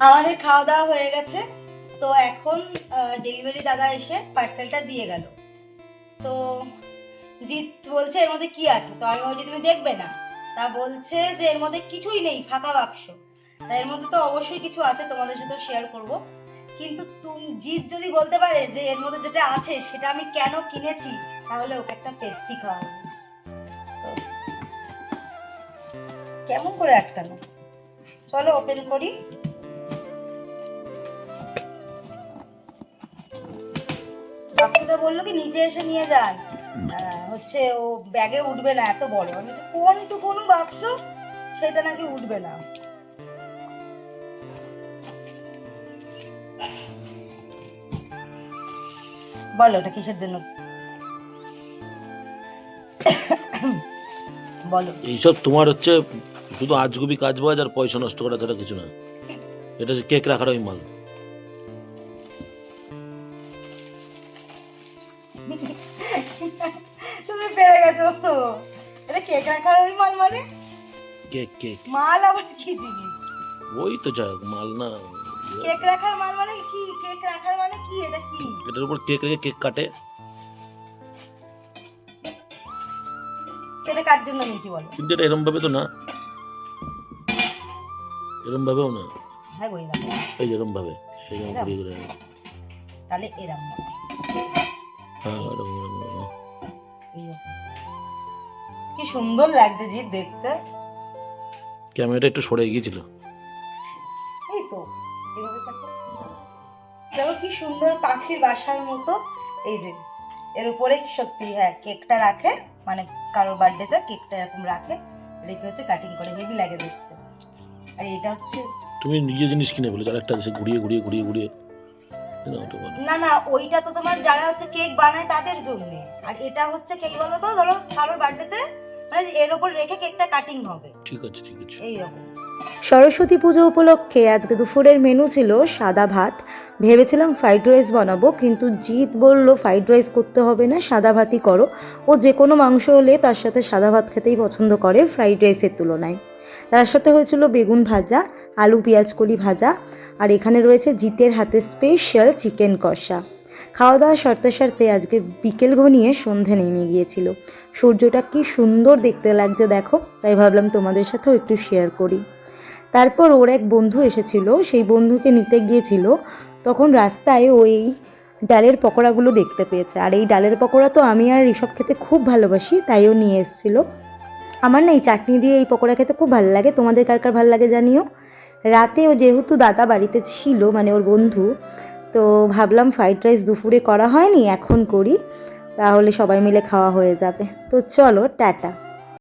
আমাদের খাওয়া দাওয়া হয়ে গেছে। তো এখন ডেলিভারি দাদা এসে পার্সেলটা দিয়ে গেল। তো জিৎ বলছে, এর মধ্যে কি আছে? তো আমি বলছি, তুমি দেখবে না। তা বলছে যে, এর মধ্যে কিছুই নেই, ফাঁকা বাক্স। তা এর মধ্যে তো অবশ্যই কিছু আছে, তোমাদের সাথে শেয়ার করব। কিন্তু তুমি, জিৎ যদি বলতে পারে যে, এর মধ্যে যেটা আছে, সেটা আমি কেন কিনেছি? তাহলে ওকে একটা পেস্ট্রি খাওয়াবো। কেমন করে আটকানো? চলো ওপেন করি। বাক্সটা বলল কি নিচে এসে নিয়ে যান হচ্ছে ও ব্যাগে উঠবে না এত বড়। আমি কোন তো কোনো বাক্স? সেটা নাকি উঠবে না। বলো ওটা কিসের জন্য? বলো। এইসব তোমার হচ্ছে শুধু আজগুবি কাজ বাজ আর পয়সা নষ্ট করা ছাড়া কিছু না। এটা হচ্ছে কেক রাখার ওই মাল। তুমি পেরে গেছো। এটা কেক রাখার ওই মাল মানে? Cake cake. মাল আবার কি জিনিস? ওই তো যাই মাল না। কেক রাখার মাল মানে কি? কেক রাখার মানে কি? এটা কি? এটার উপর কেক রেখে কেক কাটে। এটা কার জন্য নিয়েছি বলো? কিন্তু এটা এরম ভাবে তো না। এরম ভাবেও না। হ্যাঁ বই না এই যেরম ভাবে। এরম? ঘুরিয়ে তাহলে এরম মনে কি সুন্দর লাগছে জিৎ দেখতে। ক্যামেরাটা একটু সরে গিয়েছিল। এই তো এভাবে দেখো দেখো কি সুন্দর পাখির বাসার মতো। এই যে এর উপরে কি সত্যি হ্যাঁ কেকটা রাখে মানে কারোর বার্থডেতে কেকটা এরকম রাখে রেখে হচ্ছে কাটিং করে হেভি লাগে দেখতে। আর এটা হচ্ছে তুমি নিজে জিনিস কিনে বলে যারা একটা ঘুরিয়ে ঘুরিয়ে ঘুরিয়ে ঘুরিয়ে। না না ওইটা তো তোমার যারা হচ্ছে কেক বানায় তাদের জন্য। আর এটা হচ্ছে কেক বলো তো ধরো কারোর বার্থডেতে মানে এর উপর রেখে কেকটা কাটিং হবে। ঠিক আছে ঠিক আছে। এইরকম সরস্বতী পুজো উপলক্ষে আজকে দুপুরের মেনু ছিল সাদা ভাত। ভেবেছিলাম ফ্রাইড রাইস বানাবো কিন্তু জিৎ বলল ফ্রাইড রাইস করতে হবে না সাদা ভাতই করো। ও যে কোনো মাংস হলে তার সাথে সাদা ভাত খেতেই পছন্দ করে ফ্রাইড রাইসের তুলনায়। তার সাথে হয়েছিল বেগুন ভাজা আলু পেঁয়াজ কলি ভাজা। আর এখানে রয়েছে জিতের হাতে স্পেশাল চিকেন কষা। খাওয়া দাওয়া সারতে সারতে আজকে বিকেল ঘনিয়ে সন্ধে নেমে গিয়েছিল। সূর্যটা কি সুন্দর দেখতে লাগছে দেখো, তাই ভাবলাম তোমাদের সাথেও একটু শেয়ার করি। তারপর ওর এক বন্ধু এসেছিল, সেই বন্ধুকে নিতে গিয়েছিল। তখন রাস্তায় ওই ডালের পকোড়াগুলো দেখতে পেয়েছে। আর এই ডালের পকোড়া তো আমি আর ঋষভ খেতে খুব ভালোবাসি তাইও নিয়ে এসেছিল। আমার না এই চাটনি দিয়ে এই পকোড়া খেতে খুব ভালো লাগে। তোমাদের কার কার ভালো লাগে জানিও? রাতেও যেহেতু দাদা বাড়িতে ছিল মানে ওর বন্ধু, তো ভাবলাম ফ্রাইড রাইস দুপুরে করা হয়নি, এখন করি। তাহলে সবাই মিলে খাওয়া হয়ে যাবে। তো চলো, টাটা।